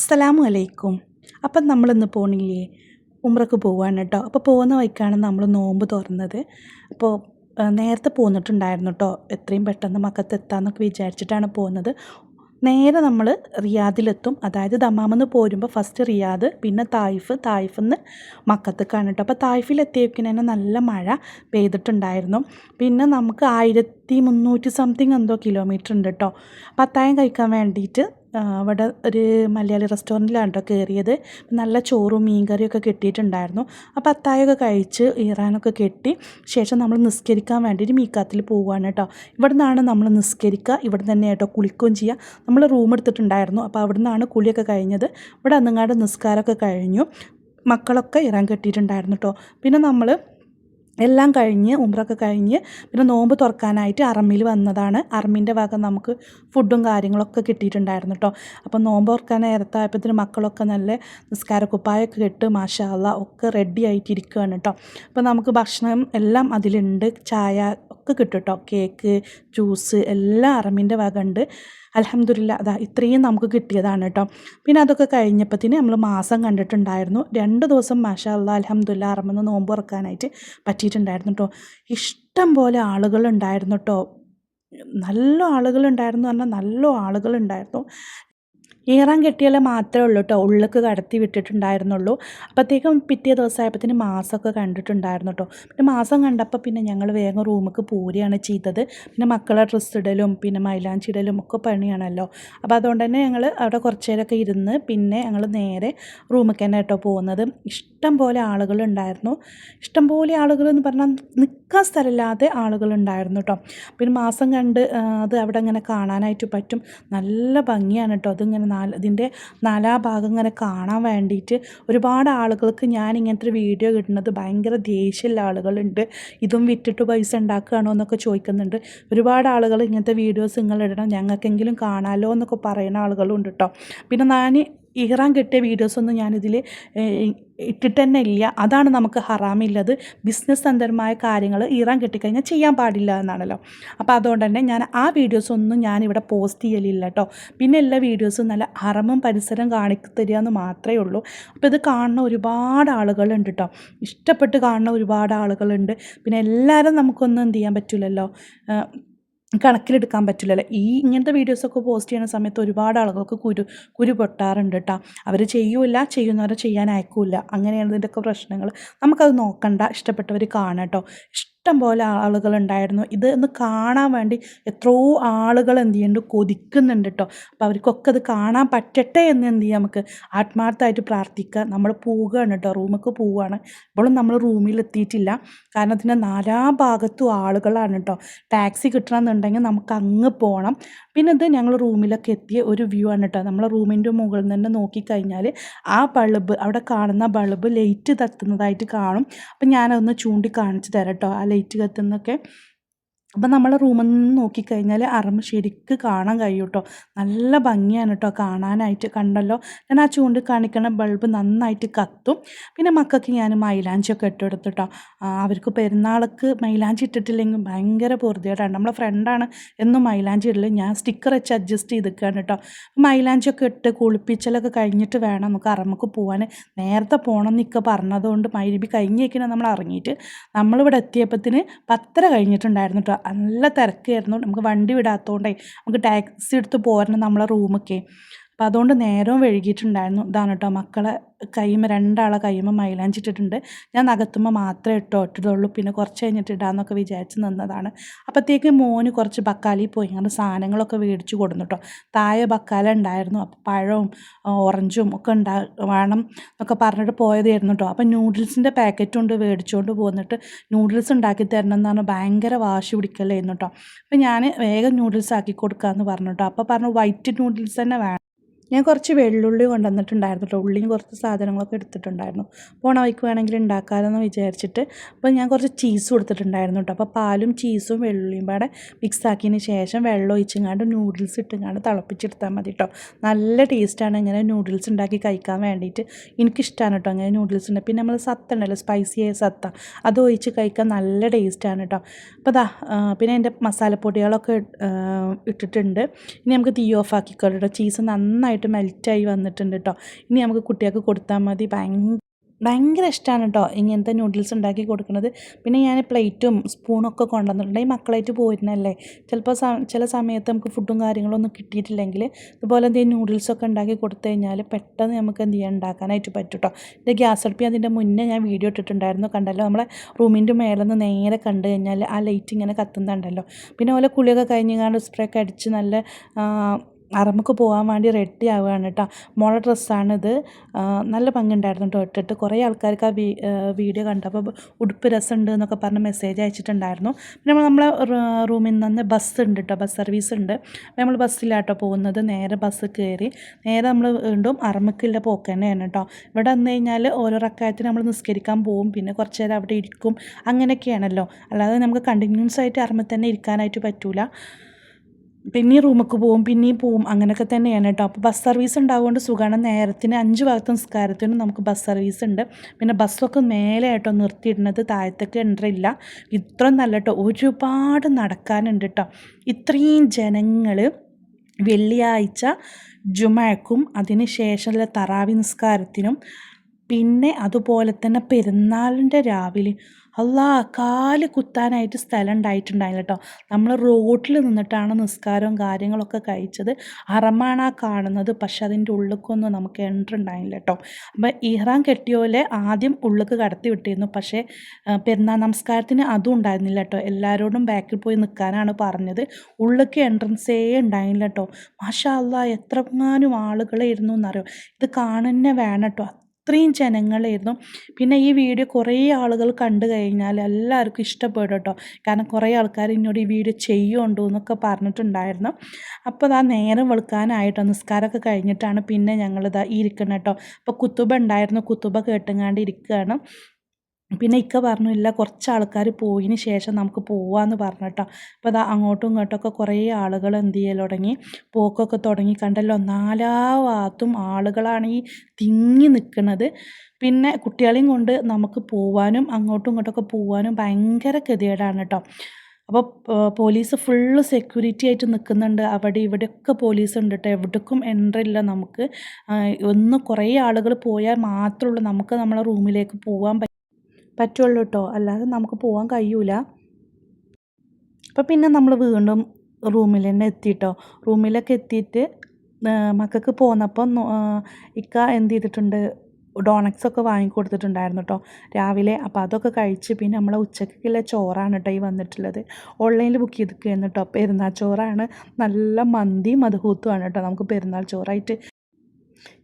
അസ്സലാമു അലൈക്കും അപ്പം നമ്മളിന്ന് പോണില്ലേ? ഉമ്രക്ക് പോവാണ് കേട്ടോ അപ്പോൾ പോകുന്ന വഴിക്കാണ് നമ്മൾ നോമ്പ് തുറന്നത്. അപ്പോൾ നേരത്തെ പോന്നിട്ടുണ്ടായിരുന്നു കേട്ടോ എത്രയും പെട്ടെന്ന് മക്കത്ത് എത്താമെന്നൊക്കെ വിചാരിച്ചിട്ടാണ് പോകുന്നത് നേരെ നമ്മൾ റിയാദിലെത്തും. അതായത് ദമാമെന്ന് പോരുമ്പോൾ ഫസ്റ്റ് റിയാദ് പിന്നെ തായിഫ് തായിഫിൽ നിന്ന് മക്കത്തേക്കാണ് കേട്ടോ അപ്പോൾ തായിഫിൽ തന്നെ നല്ല മഴ പെയ്തിട്ടുണ്ടായിരുന്നു. പിന്നെ നമുക്ക് ആയിരത്തി മുന്നൂറ്റി സംതിങ് എന്തോ കിലോമീറ്റർ ഉണ്ട് കേട്ടോ പത്തായം കഴിക്കാൻ വേണ്ടിയിട്ട് അവിടെ ഒരു മലയാളി റെസ്റ്റോറന്റിലാണ് കേട്ടോ കയറിയത്. നല്ല ചോറും മീൻ മീൻകറിയൊക്കെ കിട്ടിയിട്ടുണ്ടായിരുന്നു. അപ്പോൾ അത്തായൊക്കെ കഴിച്ച് ഇറാനൊക്കെ കെട്ടി ശേഷം നമ്മൾ നിസ്കരിക്കാൻ വേണ്ടിയിട്ട് മീക്കാത്തിൽ പോവുകയാണ് കേട്ടോ. ഇവിടെ നിന്നാണ് നമ്മൾ നിസ്കരിക്കുക. ഇവിടെ തന്നെ കേട്ടോ കുളിക്കുകയും ചെയ്യുക. നമ്മൾ റൂം എടുത്തിട്ടുണ്ടായിരുന്നു. അപ്പോൾ അവിടെ നിന്നാണ് കുളിയൊക്കെ കഴിഞ്ഞത്. ഇവിടെ അന്നങ്ങാണ്ട് നിസ്കാരമൊക്കെ കഴിഞ്ഞു. മക്കളൊക്കെ ഇറാൻ കെട്ടിയിട്ടുണ്ടായിരുന്നു കേട്ടോ. പിന്നെ നമ്മൾ എല്ലാം കഴിഞ്ഞ് ഉമ്രൊക്കെ കഴിഞ്ഞ് പിന്നെ നോമ്പ് തുറക്കാനായിട്ട് അറമ്മിൽ വന്നതാണ്. അറമ്മിന്റെ ഭാഗം നമുക്ക് ഫുഡും കാര്യങ്ങളൊക്കെ കിട്ടിയിട്ടുണ്ടായിരുന്നു കേട്ടോ അപ്പോൾ നോമ്പ് തുറക്കാൻ നേരത്തായപ്പോഴത്തേന് മക്കളൊക്കെ നല്ല നിസ്കാര കുപ്പായൊക്കെ കെട്ട് മാഷാല്ല ഒക്കെ റെഡി ആയിട്ടിരിക്കുകയാണ് കേട്ടോ അപ്പോൾ നമുക്ക് ഭക്ഷണം എല്ലാം അതിലുണ്ട്. ചായ ഒക്കെ കിട്ടും കേട്ടോ കേക്ക് ജ്യൂസ് എല്ലാം അറമ്മിന്റെ ഉണ്ട്. അലഹമ്മദില്ല അതാ ഇത്രയും നമുക്ക് കിട്ടിയതാണ് കേട്ടോ പിന്നെ അതൊക്കെ കഴിഞ്ഞപ്പത്തിന് നമ്മൾ മാസം കണ്ടിട്ടുണ്ടായിരുന്നു. രണ്ട് ദിവസം മാഷാ അല്ലാ അലഹമ്മദില്ല അറമെന്ന് നോമ്പ് ഉറക്കാനായിട്ട് പറ്റിയിട്ടുണ്ടായിരുന്നു കേട്ടോ ഇഷ്ടം പോലെ ആളുകളുണ്ടായിരുന്നു കേട്ടോ നല്ല ആളുകളുണ്ടായിരുന്നു പറഞ്ഞാൽ നല്ല ആളുകളുണ്ടായിരുന്നു. ഈറാൻ കെട്ടിയാൽ മാത്രമേ ഉള്ളൂ കേട്ടോ ഉള്ളിലേക്ക് കടത്തി വിട്ടിട്ടുണ്ടായിരുന്നുള്ളൂ. അപ്പോഴത്തേക്കും പിറ്റേ ദിവസമായപ്പോഴത്തേന് മാസമൊക്കെ കണ്ടിട്ടുണ്ടായിരുന്നു കേട്ടോ പിന്നെ മാസം കണ്ടപ്പോൾ പിന്നെ ഞങ്ങൾ വേഗം റൂമിലേക്ക് പോരുകയാണ് ചെയ്തത്. പിന്നെ മക്കളെ ഡ്രസ്സ് ഇടലും പിന്നെ മൈലാഞ്ചി ഇടലും ഒക്കെ പണിയാണല്ലോ. അപ്പോൾ അതുകൊണ്ട് തന്നെ ഞങ്ങൾ അവിടെ കുറച്ചേരൊക്കെ ഇരുന്ന് പിന്നെ ഞങ്ങൾ നേരെ റൂമിലേക്ക് തന്നെ കേട്ടോ പോകുന്നത്. ഇഷ്ടം പോലെ ആളുകളുണ്ടായിരുന്നു. ഇഷ്ടം പോലെ ആളുകൾ എന്ന് പറഞ്ഞാൽ നിൽക്കാൻ സ്ഥലമില്ലാതെ ആളുകളുണ്ടായിരുന്നു കേട്ടോ പിന്നെ മാസം കണ്ട് അത് അവിടെ ഇങ്ങനെ കാണാനായിട്ട് പറ്റും. നല്ല ഭംഗിയാണ് കേട്ടോ അതിങ്ങനെ നാല് ഇതിന്റെ നാലാ ഭാഗം ഇങ്ങനെ കാണാൻ വേണ്ടിയിട്ട് ഒരുപാട് ആളുകൾക്ക് ഞാൻ ഇങ്ങനത്തെ ഒരു വീഡിയോ കിട്ടുന്നത് ഭയങ്കര ദേഷ്യമുള്ള ആളുകളുണ്ട്. ഇതും വിറ്റിട്ട് പൈസ ഉണ്ടാക്കുകയാണോ എന്നൊക്കെ ചോദിക്കുന്നുണ്ട്. ഒരുപാട് ആളുകൾ ഇങ്ങനത്തെ വീഡിയോസ് നിങ്ങൾ ഇടണം ഞങ്ങൾക്കെങ്കിലും കാണാമല്ലോ എന്നൊക്കെ പറയുന്ന ആളുകളുണ്ട് കേട്ടോ പിന്നെ ഞാൻ ഇഹ്റാൻ കിട്ടിയ വീഡിയോസൊന്നും ഞാനിതിൽ ഇട്ടിട്ട് തന്നെ ഇല്ല അതാണ് നമുക്ക് ഹറാമില്ലത്. ബിസിനസ് തന്ത്രമായ കാര്യങ്ങൾ ഇറാൻ കിട്ടിക്കഴിഞ്ഞാൽ ചെയ്യാൻ പാടില്ല എന്നാണല്ലോ. അപ്പോൾ അതുകൊണ്ട് തന്നെ ഞാൻ ആ വീഡിയോസ് ഒന്നും ഞാനിവിടെ പോസ്റ്റ് ചെയ്യലില്ല കേട്ടോ പിന്നെ എല്ലാ വീഡിയോസും നല്ല ഹറമും പരിസരം കാണിത്തരിക എന്ന് മാത്രമേ ഉള്ളൂ. അപ്പോൾ ഇത് കാണുന്ന ഒരുപാട് ആളുകളുണ്ട് കേട്ടോ ഇഷ്ടപ്പെട്ട് കാണുന്ന ഒരുപാട് ആളുകളുണ്ട്. പിന്നെ എല്ലാവരും നമുക്കൊന്നും എന്ത് ചെയ്യാൻ പറ്റില്ലല്ലോ കണക്കിലെടുക്കാൻ പറ്റില്ലല്ലോ. ഈ ഇങ്ങനത്തെ വീഡിയോസൊക്കെ പോസ്റ്റ് ചെയ്യുന്ന സമയത്ത് ഒരുപാട് ആളുകൾക്ക് കുരു കുരു പൊട്ടാറുണ്ട് കേട്ടോ അവർ ചെയ്യൂല ചെയ്യുന്നവരെ ചെയ്യാൻ അയക്കൂല അങ്ങനെയാണ് ഇതിന്റെയൊക്കെ പ്രശ്നങ്ങൾ നമുക്കത് നോക്കണ്ട. ഇഷ്ടപ്പെട്ടവർ കാണാം കേട്ടോ ഇഷ്ടം പോലെ ആളുകളുണ്ടായിരുന്നു. ഇത് ഒന്ന് കാണാൻ വേണ്ടി എത്രയോ ആളുകൾ എന്ത് ചെയ്യുന്നുണ്ട്? കൊതിക്കുന്നുണ്ട് കേട്ടോ അപ്പോൾ അവർക്കൊക്കെ അത് കാണാൻ പറ്റട്ടെ എന്ന് എന്ത് ചെയ്യാം നമുക്ക് ആത്മാർത്ഥമായിട്ട് പ്രാർത്ഥിക്കുക. നമ്മൾ പോവുകയാണ് കേട്ടോ റൂമൊക്കെ പോവുകയാണ്. ഇപ്പോഴും നമ്മൾ റൂമിൽ എത്തിയിട്ടില്ല. കാരണം അതിന്റെ നാലാ ഭാഗത്തും ആളുകളാണ് കേട്ടോ ടാക്സി കിട്ടണമെന്നുണ്ടെങ്കിൽ നമുക്ക് അങ്ങ് പോകണം. പിന്നെ ഇത് ഞങ്ങൾ റൂമിലൊക്കെ എത്തിയ ഒരു വ്യൂ ആണ് കേട്ടോ നമ്മളെ റൂമിന്റെ മുകളിൽ നിന്ന് നോക്കിക്കഴിഞ്ഞാൽ ആ ബൾബ് അവിടെ കാണുന്ന ബൾബ് ലൈറ്റ് തത്തുന്നതായിട്ട് കാണും. അപ്പം ഞാനതൊന്ന് ചൂണ്ടിക്കാണിച്ച് കാണിച്ചു തരാം കേട്ടോ ആ ലൈറ്റ് കത്തുന്നൊക്കെ അപ്പം നമ്മളെ റൂമിൽ നിന്ന് നോക്കിക്കഴിഞ്ഞാൽ അറമ ശരിക്ക് കാണാൻ കഴിയും കേട്ടോ നല്ല ഭംഗിയാണ് കേട്ടോ കാണാനായിട്ട്. കണ്ടല്ലോ? ഞാൻ ആ ചൂണ്ടി കാണിക്കുന്ന ബൾബ് നന്നായിട്ട് കത്തും. പിന്നെ മക്കൾക്ക് ഞാൻ മൈലാഞ്ചിയൊക്കെ ഇട്ടെടുത്തു കേട്ടോ അവർക്ക് പെരുന്നാൾക്ക് മൈലാഞ്ചി ഇട്ടിട്ടില്ലെങ്കിൽ ഭയങ്കര പൊറുതിയായിട്ടാണ് നമ്മളെ ഫ്രണ്ടാണ് എന്നും മൈലാഞ്ചി ഇടൽ. ഞാൻ സ്റ്റിക്കർ വെച്ച് അഡ്ജസ്റ്റ് ചെയ്ത് ചെയ്തിരിക്കുകയാണ് കേട്ടോ മൈലാഞ്ചിയൊക്കെ ഇട്ട് കുളിപ്പിച്ചലൊക്കെ കഴിഞ്ഞിട്ട് വേണം നമുക്ക് അറമക്ക് പോകാൻ നേരത്തെ പോകണം എന്നൊക്കെ പറഞ്ഞതുകൊണ്ട് മൈരിബി കഴിഞ്ഞേക്കിനെ നമ്മൾ ഇറങ്ങിയിട്ട് നമ്മളിവിടെ എത്തിയപ്പത്തിന് പത്തര കഴിഞ്ഞിട്ടുണ്ടായിരുന്നു കേട്ടോ നല്ല തിരക്കായിരുന്നു. നമുക്ക് വണ്ടി വിടാത്തതുകൊണ്ടേ നമുക്ക് ടാക്സി എടുത്ത് പോരണം നമ്മളെ റൂമൊക്കെ അപ്പോൾ അതുകൊണ്ട് നേരവും വഴുകിയിട്ടുണ്ടായിരുന്നു ഇതാണ് കേട്ടോ മക്കളെ കൈമ രണ്ടാളെ കൈമ മൈലാഞ്ചിട്ടിട്ടുണ്ട്. ഞാൻ നകത്തുമ്പോൾ മാത്രമേ ഇട്ടോ ഇട്ടിട്ടുള്ളൂ പിന്നെ കുറച്ച് കഴിഞ്ഞിട്ട് ഇടാമെന്നൊക്കെ വിചാരിച്ച് നിന്നതാണ്. അപ്പോഴത്തേക്ക് മോന് കുറച്ച് ബക്കാലി പോയി. അങ്ങനെ സാധനങ്ങളൊക്കെ മേടിച്ച് കൊടുന്നു കേട്ടോ താഴെ ബക്കാല ഉണ്ടായിരുന്നു. അപ്പോൾ പഴവും ഓറഞ്ചും ഒക്കെ ഉണ്ടാ വേണം എന്നൊക്കെ പറഞ്ഞിട്ട് പോയതായിരുന്നു കേട്ടോ അപ്പോൾ നൂഡിൽസിന്റെ പാക്കറ്റും കൊണ്ട് മേടിച്ചുകൊണ്ട് പോന്നിട്ട് നൂഡിൽസ് ഉണ്ടാക്കി തരണം എന്ന് പറഞ്ഞാൽ ഭയങ്കര വാശി പിടിക്കലായിരുന്നു കേട്ടോ അപ്പോൾ ഞാൻ വേഗം നൂഡിൽസ് ആക്കി കൊടുക്കാമെന്ന് പറഞ്ഞു കേട്ടോ അപ്പോൾ പറഞ്ഞു വൈറ്റ് നൂഡിൽസ് തന്നെ വേണം. ഞാൻ കുറച്ച് വെള്ളുള്ളി കൊണ്ടുവന്നിട്ടുണ്ടായിരുന്നു കേട്ടോ ഉള്ളിയും കുറച്ച് സാധനങ്ങളൊക്കെ എടുത്തിട്ടുണ്ടായിരുന്നു. പോണ വഴിക്ക് വേണമെങ്കിൽ ഉണ്ടാക്കാമെന്ന് വിചാരിച്ചിട്ട് അപ്പോൾ ഞാൻ കുറച്ച് ചീസ് കൊടുത്തിട്ടുണ്ടായിരുന്നു കേട്ടോ അപ്പോൾ പാലും ചീസും വെള്ളുള്ളിയും പാടെ മിക്സ് ആക്കിയതിന് ശേഷം വെള്ളം ഒഴിച്ചങ്ങാണ്ട് നൂഡിൽസ് ഇട്ടുങ്ങാണ്ട് തിളപ്പിച്ചെടുത്താൽ മതി കേട്ടോ നല്ല ടേസ്റ്റാണ് ഇങ്ങനെ നൂഡിൽസ് ഉണ്ടാക്കി കഴിക്കാൻ വേണ്ടിയിട്ട്. എനിക്കിഷ്ടമാണ് കേട്ടോ അങ്ങനെ നൂഡിൽസ് ഉണ്ട് പിന്നെ നമ്മൾ സത്ത ഉണ്ടല്ലോ സ്പൈസി ആയ സത്ത. അത് ഒഴിച്ച് കഴിക്കാൻ നല്ല ടേസ്റ്റാണ് കേട്ടോ അപ്പോൾ ദാ പിന്നെ എന്റെ മസാലപ്പൊടികളൊക്കെ ഇട്ടിട്ടുണ്ട്. ഇനി നമുക്ക് തീ ഓഫ് ആക്കിക്കോട്ടോ ചീസ് നന്നായിട്ട് നന്നായിട്ട് മെൽറ്റായി വന്നിട്ടുണ്ട് കേട്ടോ ഇനി നമുക്ക് കുട്ടികൾക്ക് കൊടുത്താൽ മതി. ഭയങ്കര ഭയങ്കര ഇഷ്ടമാണ് കേട്ടോ ഇങ്ങനത്തെ നൂഡിൽസ് ഉണ്ടാക്കി കൊടുക്കുന്നത് പിന്നെ ഞാൻ പ്ലേറ്റും സ്പൂണൊക്കെ കൊണ്ടുവന്നിട്ടുണ്ട്. ഈ മക്കളായിട്ട് പോയിരുന്നല്ലേ ചിലപ്പോൾ ചില സമയത്ത് നമുക്ക് ഫുഡും കാര്യങ്ങളൊന്നും കിട്ടിയിട്ടില്ലെങ്കിൽ ഇതുപോലെ എന്തെങ്കിലും നൂഡിൽസൊക്കെ ഉണ്ടാക്കി കൊടുത്തു കഴിഞ്ഞാൽ പെട്ടെന്ന് നമുക്ക് എന്ത് ചെയ്യാൻ ഉണ്ടാക്കാനായിട്ട് പറ്റും കേട്ടോ എന്റെ ഗ്യാസ് അടുപ്പി അതിന്റെ മുന്നേ ഞാൻ വീഡിയോ ഇട്ടിട്ടുണ്ടായിരുന്നു കണ്ടല്ലോ. നമ്മളെ റൂമിന്റെ മേലെ നിന്ന് നേരെ കണ്ടു കഴിഞ്ഞാൽ ആ ലൈറ്റ് ഇങ്ങനെ കത്തുന്നുണ്ടല്ലോ. പിന്നെ ഓലെ കുളിയൊക്കെ കഴിഞ്ഞ് സ്പ്രേ ഒക്കെ അടിച്ച് നല്ല അറമുക്ക് പോകാൻ വേണ്ടി റെഡി ആവുകയാണ് കേട്ടോ മോളെ ഡ്രസ്സാണിത് നല്ല ഭംഗിയുണ്ടായിരുന്നു കേട്ടോ ഇട്ടിട്ട് കുറേ ആൾക്കാർക്ക് ആ വീഡിയോ കണ്ടപ്പോൾ ഉടുപ്പ് രസമുണ്ട് എന്നൊക്കെ പറഞ്ഞ് മെസ്സേജ് അയച്ചിട്ടുണ്ടായിരുന്നു. പിന്നെ നമ്മളെ റൂമിൽ നിന്ന് ബസ് ഉണ്ട് കേട്ടോ ബസ് സർവീസ് ഉണ്ട്. നമ്മൾ ബസ്സിലാട്ടോ പോകുന്നത്. നേരെ ബസ് കയറി നേരെ നമ്മൾ വീണ്ടും അറമുക്കില്ല പോക്ക് തന്നെയാണ് കേട്ടോ ഇവിടെ വന്നു കഴിഞ്ഞാൽ ഓരോ റക്കായത്തിന് നമ്മൾ നിസ്കരിക്കാൻ പോകും പിന്നെ കുറച്ച് നേരം അവിടെ ഇരിക്കും. അങ്ങനെയൊക്കെയാണല്ലോ. അല്ലാതെ നമുക്ക് കണ്ടിന്യൂസ് ആയിട്ട് അറമ്മിൽ തന്നെ ഇരിക്കാനായിട്ട് പറ്റൂല. പിന്നെയും റൂമിലേക്ക് പോവും പിന്നെയും പോവും അങ്ങനെയൊക്കെ തന്നെയാണ് കേട്ടോ. അപ്പോൾ ബസ് സർവീസ് ഉണ്ടാവുകൊണ്ട് സുഖമാണ് നേരത്തിന് അഞ്ച് ഭാഗത്ത് നിസ്കാരത്തിനും നമുക്ക് ബസ് സർവീസ് ഉണ്ട്. പിന്നെ ബസ്സൊക്കെ മേലെ ആയിട്ടോ നിർത്തിയിടുന്നത് താഴത്തേക്ക് എൻട്രി ഇല്ല. ഇത്രയും നല്ല കേട്ടോ ഒരുപാട് നടക്കാനുണ്ട് കേട്ടോ. ഇത്രയും ജനങ്ങൾ വെള്ളിയാഴ്ച ജുമാക്കും അതിന് ശേഷമുള്ള തറാവി നിസ്കാരത്തിനും പിന്നെ അതുപോലെ തന്നെ പെരുന്നാളിന്റെ രാവിലെ അല്ലാ കാൽ കുത്താനായിട്ട് സ്ഥലം ഉണ്ടായിട്ടുണ്ടായില്ല കേട്ടോ നമ്മൾ റോട്ടിൽ നിന്നിട്ടാണ് നിസ്കാരവും കാര്യങ്ങളൊക്കെ കഴിച്ചത്. അറമാണ് ആ കാണുന്നത്. പക്ഷെ അതിന്റെ ഉള്ളിലേക്കൊന്നും നമുക്ക് എൻട്രി ഉണ്ടായില്ല കേട്ടോ അപ്പം ഇഹ്റാം കെട്ടിയോലെ ആദ്യം ഉള്ളിലേക്ക് കടത്തി വിട്ടിരുന്നു. പക്ഷേ പെരുന്നാൾ നമസ്കാരത്തിന് അതും ഉണ്ടായിരുന്നില്ല കേട്ടോ എല്ലാവരോടും ബാക്കിൽ പോയി നിൽക്കാനാണ് പറഞ്ഞത്. ഉള്ളിലേക്ക് എൻട്രൻസേ ഉണ്ടായില്ല കേട്ടോ മാഷാ അല്ല ആളുകളെ ആളുകളായിരുന്നു എന്നറിയോ? ഇത് കാണുന്നെ വേണം കേട്ടോ അത്രയും ജനങ്ങളായിരുന്നു. പിന്നെ ഈ വീഡിയോ കുറേ ആളുകൾ കണ്ടു കഴിഞ്ഞാൽ എല്ലാവർക്കും ഇഷ്ടപ്പെടും കേട്ടോ. കാരണം കുറേ ആൾക്കാർ എന്നോട് ഈ വീഡിയോ ചെയ്യുന്നുണ്ടോ എന്നൊക്കെ പറഞ്ഞിട്ടുണ്ടായിരുന്നു. അപ്പോൾ ആ നേരം വെളുക്കാനായിട്ടോ നിസ്കാരമൊക്കെ കഴിഞ്ഞിട്ടാണ് പിന്നെ ഞങ്ങളിതാ ഇരിക്കണം കേട്ടോ. അപ്പോൾ കുത്തുബ ഉണ്ടായിരുന്നു. കുത്തുബ കേട്ടങ്ങാണ്ട് ഇരിക്കുകയാണ്. പിന്നെ ഇക്ക പറഞ്ഞു ഇല്ല കുറച്ച് ആൾക്കാർ പോയതിന് ശേഷം നമുക്ക് പോവാമെന്ന് പറഞ്ഞു കേട്ടോ അപ്പോൾ അതാ അങ്ങോട്ടും ഇങ്ങോട്ടൊക്കെ കുറേ ആളുകൾ എന്ത് ചെയ്യൽ തുടങ്ങി. പോക്കൊക്കെ തുടങ്ങി കണ്ടല്ലോ നാലാ ഭാഗത്തും ആളുകളാണ് ഈ തിങ്ങി നിൽക്കുന്നത് പിന്നെ കുട്ടികളെയും കൊണ്ട് നമുക്ക് പോവാനും അങ്ങോട്ടും ഇങ്ങോട്ടൊക്കെ പോവാനും ഭയങ്കര ഗതികേടാണ് കേട്ടോ അപ്പോൾ പോലീസ് ഫുള്ള് സെക്യൂരിറ്റി ആയിട്ട് നിൽക്കുന്നുണ്ട് അവിടെ ഇവിടെയൊക്കെ പോലീസ് ഉണ്ട് കേട്ടോ എവിടേക്കും എൻട്രി ഇല്ല നമുക്ക്. ഒന്ന് കുറേ ആളുകൾ പോയാൽ മാത്രമേ ഉള്ളൂ. നമുക്ക് നമ്മളെ റൂമിലേക്ക് പോകാൻ പറ്റുള്ളൂ കേട്ടോ അല്ലാതെ നമുക്ക് പോകാൻ കഴിയൂല. അപ്പോൾ പിന്നെ നമ്മൾ വീണ്ടും റൂമിൽ തന്നെ എത്തിയിട്ടോ റൂമിലൊക്കെ എത്തിയിട്ട് മക്കൾക്ക് പോന്നപ്പോൾ ഇക്ക എന്ത് ചെയ്തിട്ടുണ്ട്? ഡോണക്സ് ഒക്കെ വാങ്ങിക്കൊടുത്തിട്ടുണ്ടായിരുന്നു കേട്ടോ രാവിലെ. അപ്പോൾ അതൊക്കെ കഴിച്ച് പിന്നെ നമ്മളെ ഉച്ചക്കുള്ള ചോറാണ് കേട്ടോ ഈ വന്നിട്ടുള്ളത്. ഓൺലൈനിൽ ബുക്ക് ചെയ്തിരിക്കുകയാണ് കേട്ടോ പെരുന്നാൾ ചോറാണ്. നല്ല മന്തിയും മധുഹൂത്തുമാണ് കേട്ടോ നമുക്ക് പെരുന്നാൾ ചോറായിട്ട്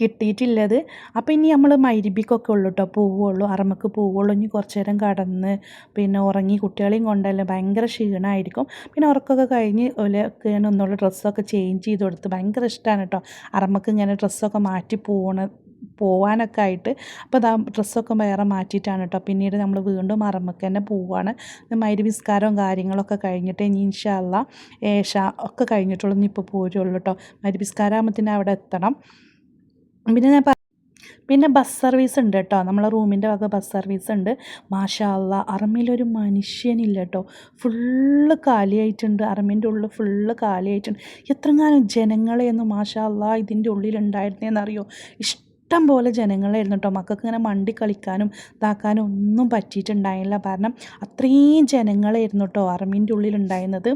കിട്ടിയിട്ടില്ലത്. അപ്പോൾ ഇനി നമ്മൾ മൈരിബിക്കൊക്കെ ഉള്ളൂ കേട്ടോ പോവുള്ളൂ അറമക്ക് പോവുള്ളൂ. ഇനി കുറച്ച് നേരം കടന്ന് പിന്നെ ഉറങ്ങി കുട്ടികളെയും കൊണ്ടല്ലേ ഭയങ്കര ക്ഷീണമായിരിക്കും പിന്നെ ഉറക്കമൊക്കെ കഴിഞ്ഞ് ഓലൊക്കെ ഒന്നുള്ള ഡ്രസ്സൊക്കെ ചേഞ്ച് ചെയ്ത് കൊടുത്ത് ഭയങ്കര ഇഷ്ടമാണ് കേട്ടോ അറമക്ക് ഇങ്ങനെ ഡ്രസ്സൊക്കെ മാറ്റി പോകണ പോവാനൊക്കെ ആയിട്ട്. അപ്പോൾ അതാ ഡ്രസ്സൊക്കെ വേറെ മാറ്റിയിട്ടാണ് കേട്ടോ പിന്നീട് നമ്മൾ വീണ്ടും അറമക്ക് തന്നെ പോവാണ്. മരുവിസ്കാരവും കാര്യങ്ങളൊക്കെ കഴിഞ്ഞിട്ട് ഇനി ഇൻഷാല്ല ഏഷ ഒക്കെ കഴിഞ്ഞിട്ടുള്ളൂ. ഇനി ഇപ്പോൾ പോരുള്ളൂ കേട്ടോ മൈരി നിസ്കാരാകുമ്പോൾ അവിടെ എത്തണം. പിന്നെ ഞാൻ പിന്നെ ബസ് സർവീസ് ഉണ്ട് കേട്ടോ. നമ്മളെ റൂമിന്റെ വക ബസ് സർവീസ് ഉണ്ട്. മാഷാല്ല അല്ല അറമയിലൊരു മനുഷ്യനില്ല കേട്ടോ ഫുള്ള് കാലിയായിട്ടുണ്ട്. അറമേന്റെ ഉള്ളിൽ ഫുള്ള് കാലിയായിട്ടുണ്ട്. എത്രങ്ങാനും ജനങ്ങളെയൊന്നും മാഷാ അല്ല ഇതിന്റെ ഉള്ളിലുണ്ടായിരുന്നേന്നറിയോ? ഇഷ്ടം പോലെ ജനങ്ങളായിരുന്നു കേട്ടോ. മക്കൾക്ക് ഇങ്ങനെ മണ്ടി കളിക്കാനും ഇതാക്കാനും ഒന്നും പറ്റിയിട്ടുണ്ടായില്ല. കാരണം അത്രയും ജനങ്ങളായിരുന്നു കേട്ടോ അറമീന്റെ ഉള്ളിലുണ്ടായിരുന്നത്.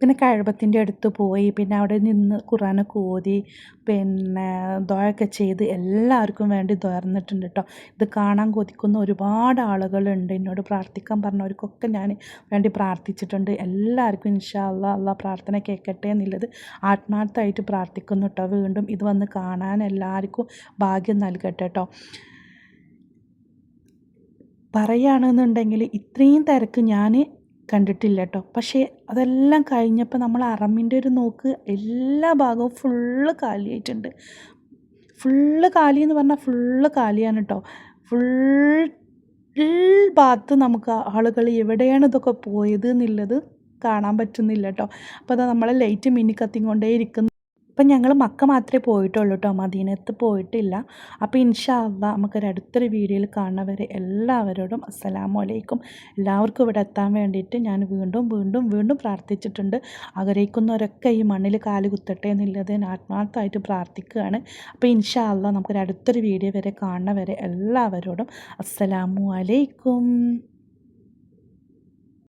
പിന്നെ കഴുപത്തിന്റെ അടുത്ത് പോയി. പിന്നെ അവിടെ നിന്ന് ഖുറാനൊക്കെ ഓതി പിന്നെ ദുആയൊക്കെ ചെയ്ത് എല്ലാവർക്കും വേണ്ടി തുറന്നിട്ടുണ്ട് കേട്ടോ ഇത് കാണാൻ കൊതിക്കുന്ന ഒരുപാട് ആളുകളുണ്ട്. എന്നോട് പ്രാർത്ഥിക്കാൻ പറഞ്ഞവർക്കൊക്കെ ഞാൻ വേണ്ടി പ്രാർത്ഥിച്ചിട്ടുണ്ട്. എല്ലാവർക്കും ഇൻഷാ അല്ലാ അള്ളാ പ്രാർത്ഥന കേൾക്കട്ടെ എന്നുള്ളത് ആത്മാർത്ഥമായിട്ട് പ്രാർത്ഥിക്കുന്നു കേട്ടോ വീണ്ടും ഇത് വന്ന് കാണാൻ എല്ലാവർക്കും ഭാഗ്യം നൽകട്ടെ കേട്ടോ പറയുകയാണെന്നുണ്ടെങ്കിൽ ഇത്രയും തിരക്ക് ഞാൻ കണ്ടിട്ടില്ല കേട്ടോ പക്ഷേ അതെല്ലാം കഴിഞ്ഞപ്പോൾ നമ്മൾ അറമ്മിന്റെ ഒരു നോക്ക് എല്ലാ ഭാഗവും ഫുള്ള് കാലിയായിട്ടുണ്ട്. ഫുള്ള് കാലി എന്ന് പറഞ്ഞാൽ ഫുള്ള് കാലിയാണ് കേട്ടോ ഫുൾ ഭാഗത്ത് നമുക്ക് ആളുകൾ എവിടെയാണ് ഇതൊക്കെ പോയത് എന്നുള്ളത് കാണാൻ പറ്റുന്നില്ല കേട്ടോ അപ്പോൾ അത് നമ്മളെ ലൈറ്റ് മിന്നി കത്തിക്കൊണ്ടേ ഇരിക്കുന്നു അപ്പം ഞങ്ങൾ മക്ക മാത്രമേ പോയിട്ടുള്ളൂ കേട്ടോ മദീനത്ത് പോയിട്ടില്ല. അപ്പോൾ ഇൻഷാ അള്ളാ നമുക്കൊരു അടുത്തൊരു വീഡിയോയിൽ കാണുന്നവരെ എല്ലാവരോടും അസ്സലാമു അലൈക്കും. എല്ലാവർക്കും ഇവിടെ എത്താൻ വേണ്ടിയിട്ട് ഞാൻ വീണ്ടും വീണ്ടും വീണ്ടും പ്രാർത്ഥിച്ചിട്ടുണ്ട്. ആഗ്രഹിക്കുന്നവരൊക്കെ ഈ മണ്ണിൽ കാൽ കുത്തട്ടെ എന്നുള്ളത് ആത്മാർത്ഥമായിട്ട് പ്രാർത്ഥിക്കുകയാണ്. അപ്പോൾ ഇൻഷാ അള്ളാ നമുക്കൊരു അടുത്തൊരു വീഡിയോ വരെ കാണുന്നവരെ എല്ലാവരോടും അസ്സലാമു അലൈക്കും.